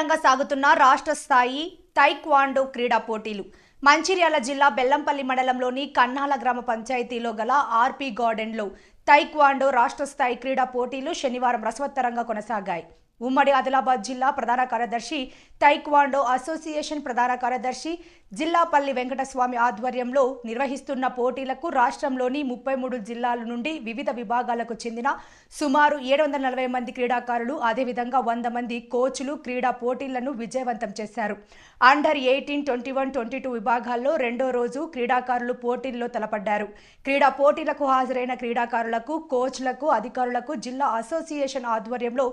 ఉత్కంఠంగా సాగుతున్న రాష్ట్ర స్థాయి తైక్వాండో క్రీడా పోటీలు. మంచిర్యాల జిల్లా బెల్లంపల్లి మండలంలోని కన్నాల గ్రామ పంచాయతీలో గల ఆర్పి గార్డెన్లో తైక్వాండో రాష్ట్ర స్థాయి క్రీడా పోటీలు శనివారం రసవత్తరంగా కొనసాగాయి. ఉమ్మడి ఆదిలాబాద్ జిల్లా ప్రధాన కార్యదర్శి తైక్వాండో అసోసియేషన్ ప్రధాన కార్యదర్శి జిల్లాపల్లి వెంకటస్వామి ఆధ్వర్యంలో నిర్వహిస్తున్న పోటీలకు రాష్ట్రంలోని ముప్పై మూడు జిల్లాల నుండి వివిధ విభాగాలకు చెందిన సుమారు ఏడు వందల నలభై మంది క్రీడాకారులు అదేవిధంగా వంద మంది కోచ్లు క్రీడా పోటీలను విజయవంతం చేశారు. Under eighteen twenty one twenty two విభాగాల్లో రెండో రోజు క్రీడాకారులు పోటీల్లో తలపడ్డారు. క్రీడా పోటీలకు హాజరైన క్రీడాకారులు క్రీడాకారులకు కోచ్లకు అధికారులకు జిల్లా అసోసియేషన్ ఆధ్వర్యంలో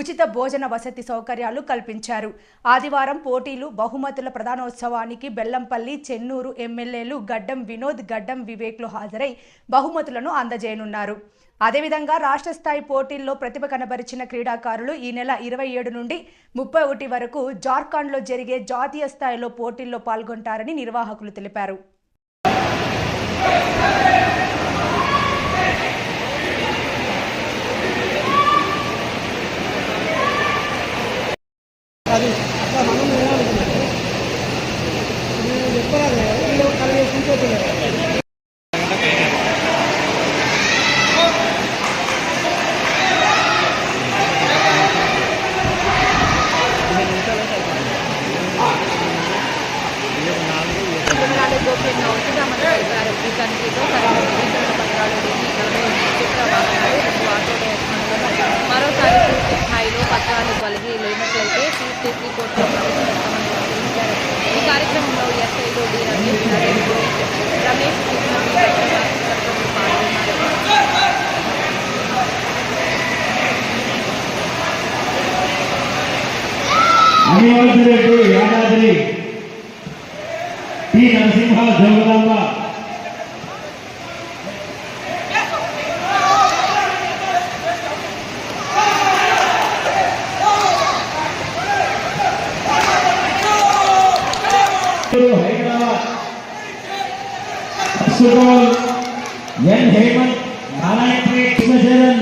ఉచిత భోజన వసతి సౌకర్యాలు కల్పించారు. ఆదివారం పోటీలు బహుమతుల ప్రధానోత్సవానికి బెల్లంపల్లి చెన్నూరు ఎమ్మెల్యేలు గడ్డం వినోద్ గడ్డం వివేక్లు హాజరై బహుమతులను అందజేయనున్నారు. అదేవిధంగా రాష్ట్ర స్థాయి పోటీల్లో ప్రతిభ కనబరిచిన క్రీడాకారులు ఈ నెల ఇరవై ఏడు నుండి ముప్పై ఒకటి వరకు జార్ఖండ్లో జరిగే జాతీయ స్థాయిలో పోటీల్లో పాల్గొంటారని నిర్వాహకులు తెలిపారు. తమిళనాడు గోప్యంగా ఈ ధృవీకరణ పత్రాలు లేని నలభై ఎనిమిది వాహనాలు మరోసారి పూర్తి స్థాయిలో పత్రాలు కలిగి లేనట్లయితే చీఫ్ కోర్టులో ప్రవేశపెడతామని హెచ్చరించారు ఈ కార్యక్రమంలో ఎస్ఐలు D Ramesh Naresh Ramesh Krishna Yadadri T Narasimha Jagadamba Hyderabad సుగోల్ N Hemant Narayanpet కృష్ణశైలం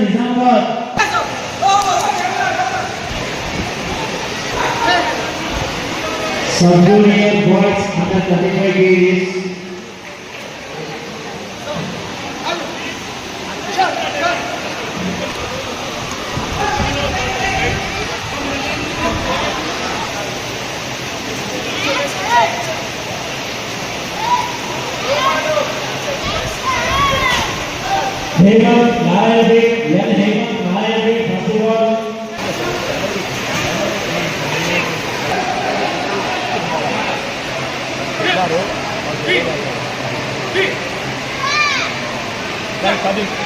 Some junior boys under 35 years. Hemant Narayan Yan Hemant 好，立，立 tadi.